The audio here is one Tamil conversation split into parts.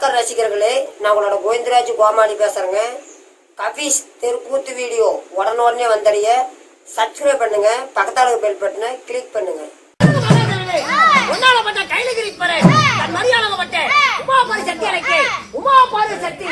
ரசிகர்களே நான் உங்களோட கோவிந்தராஜ் கோமாளி பேசுறேங்க. கபீஸ் தெருக்கூத்து வீடியோ உடனே வந்தடைய சப்ஸ்கிரைப் பண்ணுங்க பக்கத்தாளு பெல் பட்டனை கிளிக் பண்ணுங்க. உமா பாரு சக்தி உமா பாரு சக்தி.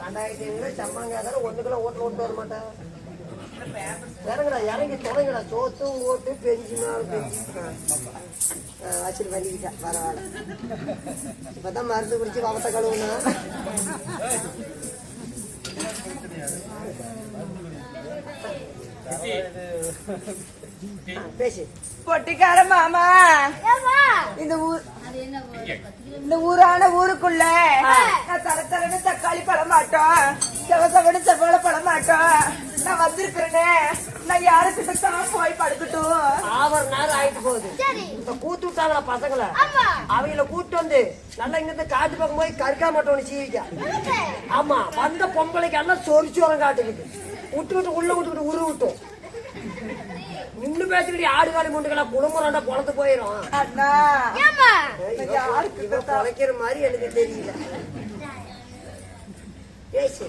ரெண்டாயிரத்தி ஐநூறு சம்பளம் கேட்கற ஒண்ணு கிலோ ஓட்டு ஓட்டு வர மாட்டேன் இறங்குடா இறங்கி தொடங்குடா சோத்து ஓட்டு பெஞ்சுனா பெஞ்சு வச்சுட்டு பண்ணிக்கிட்டேன் பரவாயில்ல இப்பதான் மருந்து குடிச்சு வவத்தை கழுவுனா பேசு பொட்டிக்கார மாமா. இந்த ஊர் இந்த ஊரான ஊருக்குள்ள நான் தர தரன்னு தக்காளி பழ மாட்டோம். செவ செவனு செவ்வாழை பழ மாட்டோம். நான் வந்திருக்கிறேனே. நான் யாருக்கிட்ட தான் போய் படுக்கட்டும்? ஆவர் நேரம் ஆயிட்டு போகுது. இப்ப கூத்து விட்டாங்களா பசங்களை? அவங்கள கூட்டு வந்து நல்லா இங்க இருந்து காட்டு பக்கம் போய் கருக்கா மட்டும் ஒண்ணு சீவிக்க ஆமா வந்த பொம்பளைக்கு எல்லாம் சொரிச்சு வரம் காட்டுக்குது விட்டு விட்டு உள்ள விட்டுக்கிட்டு உரு விட்டும் நின்னு பேசிக்கிட்டு ஆடு காலி முண்டுகளா குடும்பம் ரெண்டா பொழந்து போயிரும் பொழைக்கிற மாதிரி எனக்கு தெரியல. பேசு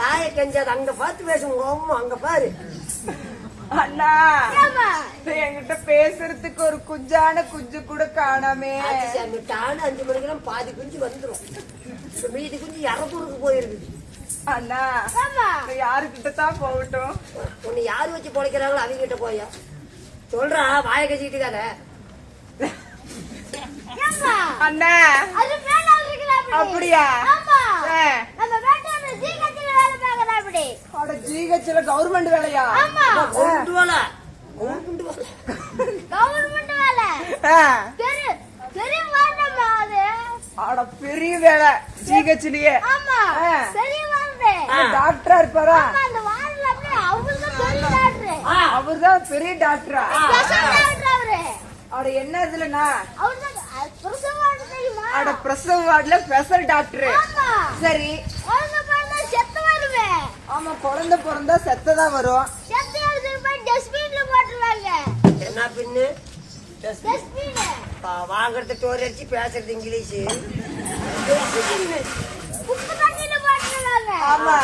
தாய கெஞ்சாது அங்க பார்த்து அம்மா அங்க பாரு. அண்ணா. என்கிட்ட பேசுறதுக்கு ஒரு குஞ்சான குஞ்சு கூட காணாமே. டானு அஞ்சு மணிக்கெல்லாம் பாதி குஞ்சு வந்துரும். இப்ப மீதி குஞ்சு இறப்பூருக்கு போயிருக்குது. அண்ணா யாருக்கிட்ட தான் போகட்டும். உன்னை யாரு வச்சு பொழைக்கிறாங்களோ அவங்க கிட்ட போயா. சொல்றா வாய கட்டிட்டு ஏம்மா? அண்ணா. அப்படியா? வேலை ஜிஹெச்ல கவர்மெண்ட் வேலையா? கொண்டு வாழ கவர்மெண்ட் வேலை. பெரிய வேலை. ஜிஹெச்லயே. பெரிய டாக்டரா இருப்பாரா? அப்படியே அவர்தான் பெரிய டாக்டர் அவர்தான் பெரிய டாக்டரா ஸ்பெஷல் டாக்டர் அவரு. அட என்ன தெரியுமா? அட பிரசவ வார்டுல ஸ்பெஷல் டாக்டர் ஆமா. சரி. குழந்தை பிறந்தா செத்து வருவேன் ஆமா குழந்தை பிறந்தா செத்ததான் வரும். என்ன பின்னு? வாங்குறது டோர் அடிச்சு பேசுறது இங்கிலீஷ். ஆமா.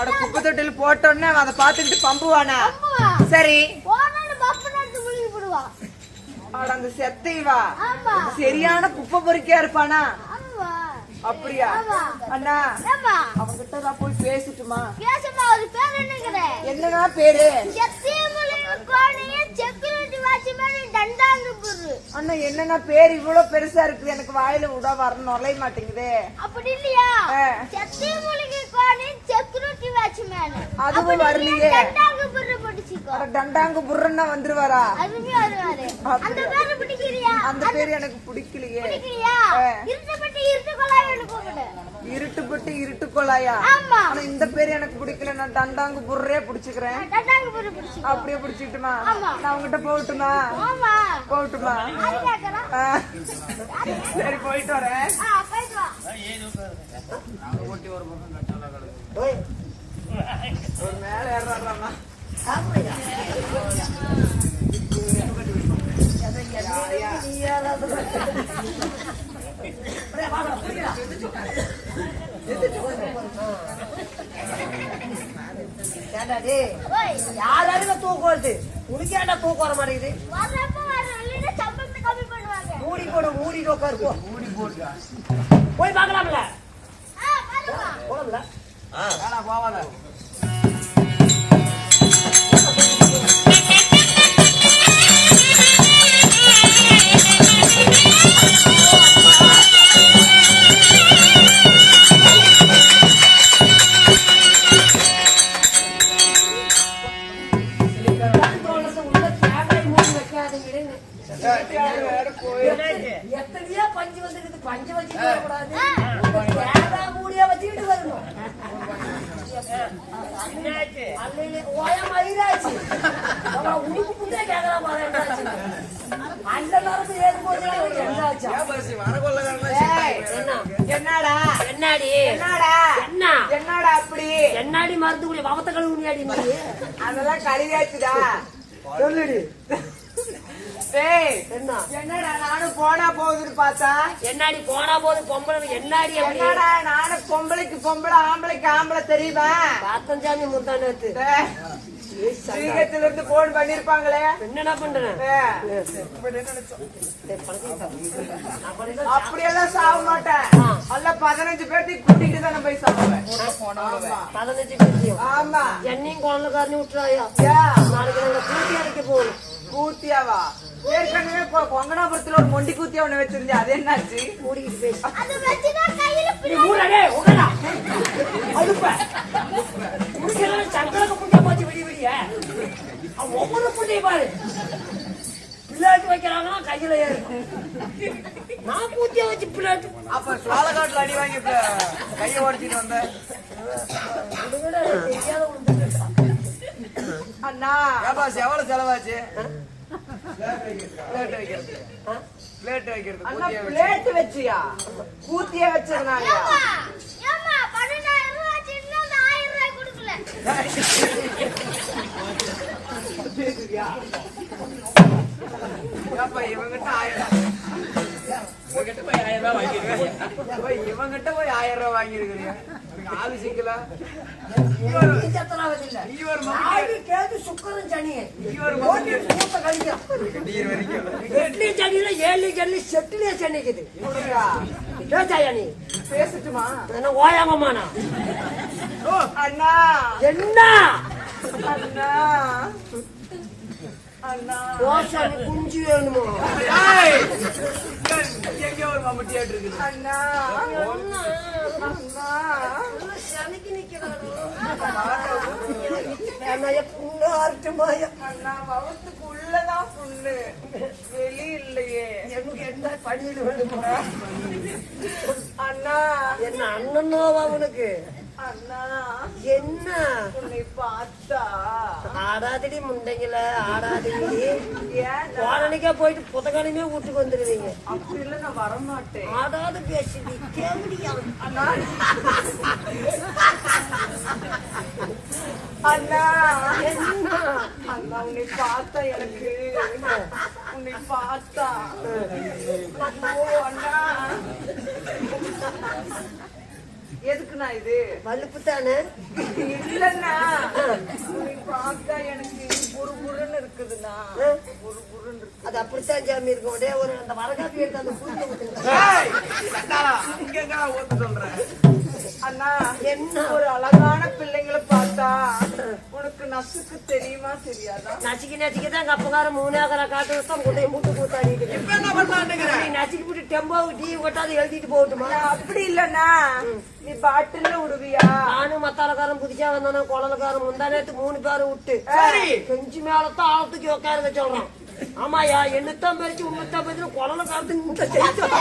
அட குப்பை தொட்டில் போட்டோன்னே அதை பார்த்துக்கிட்டு பம்புவானா? பம்புவா. சரி. அட அந்த செத்தைவா? ஆமா. சரியான குப்பை பொறுக்கியா இருப்பானா? ஆமா. அப்படியா. அண்ணா அவங்கிட்ட நான் போய் பேசிட்டுமா? பேசமா ஒரு பேர் என்னங்கிற? பேரு? சத்தியமொழி கோணைய செக்யூரிட்டி வாட்ச்மேன் டண்டாங்க புரு அண்ணா என்னன்னா பேர் இவ்வளவு பெருசா இருக்குது? எனக்கு வாயில விட வர நுழைய மாட்டேங்குதே. அப்படி இல்லையா? கோணை வாட்ச்மேன் அதுவும் வரலையே. டண்டாங்க புர்ரன்னா வந்துருவாரா? அந்த பேரு பிடிக்கிறியா அந்த பேர் எனக்கு பிடிக்கலையே. இருட்டப்பட்டு இருட்டு ஆமா ஆனா இந்த பேர் எனக்கு பிடிக்கல நான் டண்டாங்கு புர்ரே பிடிச்சுக்கிறேன் டண்டாங்க புரு பிடிச்சுக்கோ அப்படியே பிடிச்சிட்டுமா. நான் உங்ககிட்ட போகட்டுமா போகட்டுமா. சரி போயிட்டு வரேன் ஒரு மேல ஏறாமா யாராவது தூக்கம் வருது உனக்கு ஏன்டா தூக்கம் வர மாட்டேங்குது மூடி போடு மூடி உட்காரு போ மூடி போடு போய் பார்க்கலாம்ல ஆ. பாருமா எத்தனையா பஞ்சு வந்துருக்குது. பஞ்சு வச்சு கூடாது ஓயம் மயிராச்சு அப்புறம் உடுப்பு புண்டே அந்த நேரத்து ஏறும் போது என்னடா? என்னாடி என்னடா என்ன என்னடா அப்படி என்னாடி மருந்து குடி வவத்த கழுவுனியாடி அதெல்லாம் கழுவியாச்சுடா சொல்லுடி என்னடா நானும் போனா போகுதுன்னு பார்த்தா? என்னாடி போனா போது பொம்பளை என்னாடி அப்படி? என்னடா நானும் பொம்பளைக்கு பொம்பளை ஆம்பளைக்கு ஆம்பளை தெரியுமா? பாத்தஞ்சாமி முந்தா நேத்து டேய், ஸ்ரீகத்துல இருந்து போன் பண்ணிருப்பாங்களே? என்னடா பண்றேன்? டேய், அப்படியெல்லாம் சாக மாட்டேன். அல்ல பதினஞ்சு பேர்த்தையும் கூட்டிட்டு தான் போய் சாப்பிடுவேன். பதினஞ்சு பேர்த்தையும். ஆமா. என்னையும் குழந்தைக்காரனையும் விட்டுறாயா? நாளைக்கு நாங்க பூட்டி அடைக்க போகணும். கூத்தியாவா ஏற்கனவே கொங்கனாபுரத்துல ஒரு மொண்டி கூத்தியா ஒண்ணு வச்சிருந்தேன். அது என்னாச்சு? மூடிக்கிட்டு பேசு அது வச்சுதான் கையில நீ மூடடே உட்காரா அழுப்ப முடிக்கலாம் சங்கரக்க புண்ணிய போச்சு விடி விடிய. அவன் ஒவ்வொரு புண்ணிய பாரு. பிள்ளாட்டு வைக்கிறாங்கன்னா கையில ஏறும். நான் பூத்தியா வச்சு பிள்ளாட்டு அப்ப சோழகாட்டுல அடி வாங்கி கைய உடச்சிட்டு வந்த. அண்ணா. எவ்வளவு செலவாச்சு? பிளேட் வைக்கிறது? பிளேட் வைக்கிறது பிளேட் வச்சியா? கூத்தியா வச்சதுனாலயா ஏம்மா, ஏம்மா, வச்சிருந்தா அந்த ஆயிரம் ரூபாய். அப்ப இவங்கிட்ட போய் போய் ஆயிரம் ரூபாய் வாங்கிருக்கிறீங்க ஆளு சிக்கலா? எட்டு சனியில ஏழு சனி செட்டிலே? பேசாயா நீ பேசட்டுமா? என்ன ஓயாங்கம்மாண்ணா அண்ணா. என்ன? அண்ணா. அண்ணா ரோசாக்கு குஞ்சு வேணுமோ ஏய், எங்கேயோ ஒரு மம்முட்டியாட்டு இருக்குது அண்ணா அண்ணா சனைக்கு நிக்கிறாரோ புண்ணு ஆர்ட்டுமாயா அண்ணா மவத்துக்கு உள்ளதான் புண்ணு வெளி இல்லையே எனக்கு என்ன பண்ணிடு வேணுமா அண்ணா என்ன அண்ணனோவா உனக்கு என்ன? உன்னை பார்த்தா. ஆடாதடி முண்டைங்கள ஆடாதடி. கோடனைக்கே போயிட்டு புதகணிமே வீட்டுக்கு வந்துருவீங்க. அப்படி இல்ல நான் வரமாட்டேன். ஆடாத பேசுடி கேவடியா அண்ணா. அண்ணா. என்ன? அண்ணா உன்னை பார்த்தா எனக்கு. உன்னை பார்த்தா. அண்ணா. எதுக்குண்ணா இது? வலுப்பு தானே இல்லண்ணா பார்த்தா எனக்கு புரு புருன்னு இருக்குதுண்ணா. புரு புருன்னு இருக்கு. அது அப்படித்தான் சாமி இருக்கும். ஒரே ஒரு அந்த வரகாப்பி எடுத்து அந்த ஊத்துங்க சொல்றேன். அண்ணா என்ன? ஒரு அழகான பிள்ளைங்களை பார்த்தா உனக்கு நசுக்கு தெரியுமா தெரியாதா? நசிக்கி நசிக்கி தான் கப்பக்கார மூணாக்கற காட்டு வருஷம் கொண்டே மூட்டு கூத்தாடிட்டு இப்ப என்ன நீ நசிக்கி போட்டு டெம்போவுக்கு டீ கொட்டாது எழுதிட்டு போகட்டுமா? அப்படி இல்லண்ணா. நீ பாட்டில்ல விடுவியா நானும் மத்தாளக்காரன் புதுசா வந்தானே குழந்தைக்காரன் முந்தா நேத்து மூணு பேரும் விட்டு செஞ்சு மேலத்தான் ஆழத்துக்கு உட்காருங்க சொல்றான் ஆமாயா என்னத்தான் பறிச்சு உன்னத்தான் பறிச்சு குழந்தைக்காரத்துக்கு இந்த செய்ய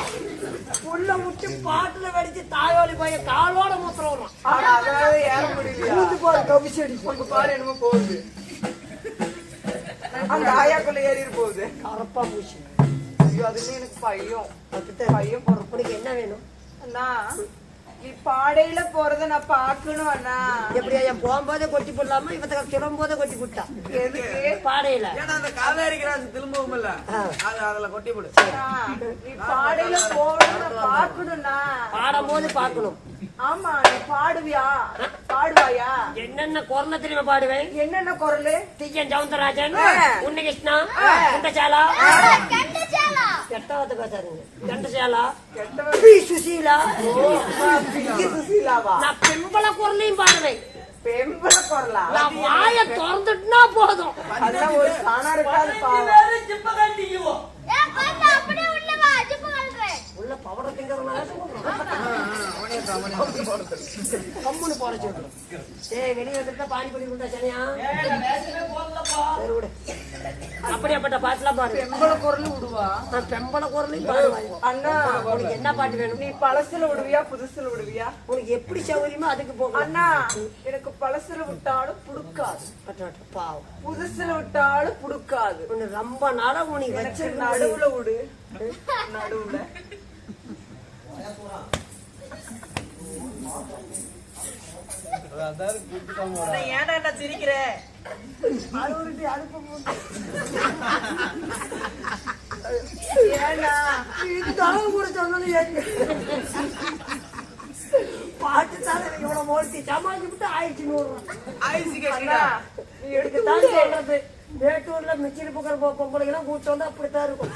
உள்ள விட்டு பாட்டுல வெடிச்சு தாயோலி போய் காலோட மூத்திரம் வரும் ஏற பாரு கவிச்சடி உங்க பாரு என்னமோ போகுது. அந்த ஆயாக்குள்ள ஏறிட்டு போகுது. கரப்பா பூச்சி. ஐயோ அதுல எனக்கு பையம். போறோம் உனக்கு என்ன வேணும்? அண்ணா நீ பாடையில போறத நான் பாக்கணும் அண்ணா. எப்படியா என் போகும்போதே கொட்டி போடலாமா? இவத்த சொல்லும் போதே கொட்டி எதுக்கு? பாடையில. ஏன்னா அந்த காவேரி கிராஸ் திரும்பவும் இல்ல அது அதுல கொட்டி போடு. நீ பாடையில போறத பாக்கணும்னா பாடும் போது பாக்கணும் ஆமா நீ பாடுவியா? பாடுவாயா? என்னென்ன குரல தெரியுமா பாடுவேன்? என்னென்ன குரலு? டிஎன் சவுந்தரராஜன் ஆ. உன்னிகிருஷ்ணா குண்டசாலா. கண்டு சேலா எட்டாவது பேசாருங்க கண்டசாலா சுசீலா சுசீலாவா? நான் பெம்பள குரலையும் பாடுவேன். பெம்பள குரலா? நான் வாய திறந்துட்டுனா போதும். ஒரு சாணா இருக்காது பாவம். ஏ பண்ணு அப்படியே உள்ள வா ஜிப்பு கல்றேன் உள்ள சொல்றேன் ஏய் வெளியே வந்துட்டா குண்டா சனியா? சரி விடு. அப்படியாப்பட்ட பாட்டுலாம் பாடு. பெம்பள குரல் விடுவா. நான் பெம்பள குரலையும் பாடுவாங்க அண்ணா உனக்கு என்ன பாட்டு வேணும்? நீ பழசுல விடுவியா புதுசுல விடுவியா? உனக்கு எப்படி சௌகரியமோ அதுக்கு போகணும் அண்ணா எனக்கு பழசுல விட்டாலும் புடுக்காது. பாவம். புதுசுல விட்டாலும் புடுக்காது. உன்னை ரொம்ப நாளா உனக்கு வச்சிருக்க நடுவுல விடு. நடுவுல. அண்ணா, ஏன்டா என்ன சிரிக்கிற ஏன்னா தலை கூட இவ்வளவு மோழ்த்தி சமாளிச்சு விட்டு நூறு ஆயிரத்தி அண்ணா சொல்றது மேட்டூர்ல மிச்சிரி புகழ் பொம்பளைங்க எல்லாம் கூட்டு வந்து அப்படித்தான் இருக்கும்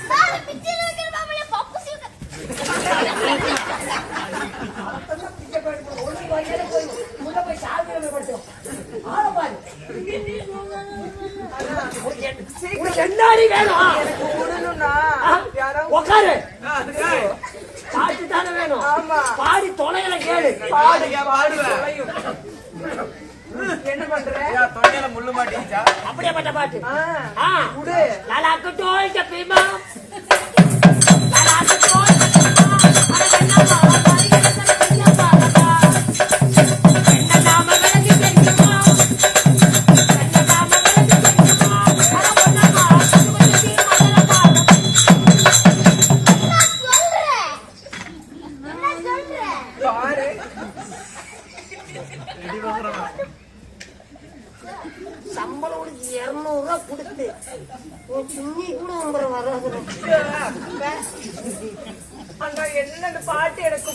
போய் உள்ள போய் படுத்தோம் உனக்கு என்ன- உனக்கு என்னாடி வேணும்? ஏய், பாட்டு தானே வேணும். ஆமா. பாடி தொலைல கேளு. பாடுங்க பாடுவேன். என்ன பண்ற? தொண்டையில முள்ளு மாட்டிக்கிச்சா? அப்படியேப்பட்ட பாட்டு ஆ, ஆ. விடு லலாக்கு டோல் ஜப்பீமா உங்களை வராது. அங்க என்ன பாட்டு எனக்கு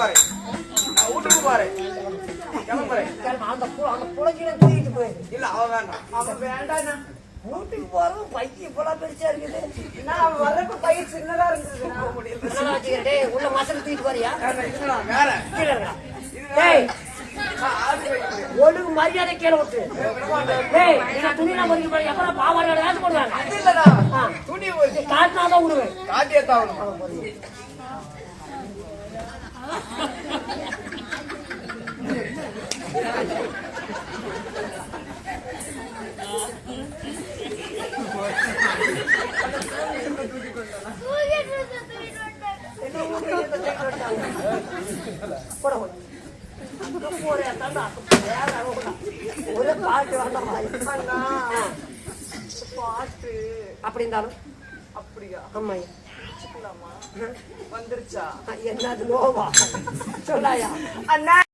நான் போறேன் நான் வீட்டுக்கு கிளம்புறேன் அந்த அந்த புலக்கில தூக்கிட்டு போயிரு. இல்ல அவ வேண்டாம். அவன் வேண்டாண்ணா வீட்டுக்கு போறதும் பைக்கு இப்பெல்லாம் பெருசா இருக்குது. நான் வர்றப்ப பையன் சின்னதா உள்ள மசல் தூக்கிட்டு போறியா? வேற டேய் நான். ஒழுங்கு மரியாதை கீழே விட்டு டேய் பாவாடை போடுவாங்க? இல்லடா. துணி ஒரு காட்டினாதான் விடுவேன் காட்டியே தாவணும் தூக்கிட்டு வந்து தூக்கிட்டு வந்துட்டாங்க. போட போடு. அங்க போறேன், தாண்டா. வேற அளவு கூட. ஒரே பாட்டு. வேண்டாமா? பாட்டு அப்படி இருந்தாலும். அப்படியா? ஆமா. வந்துருச்சா? என்னது நோவா? சொல்லாயா? அண்ணா.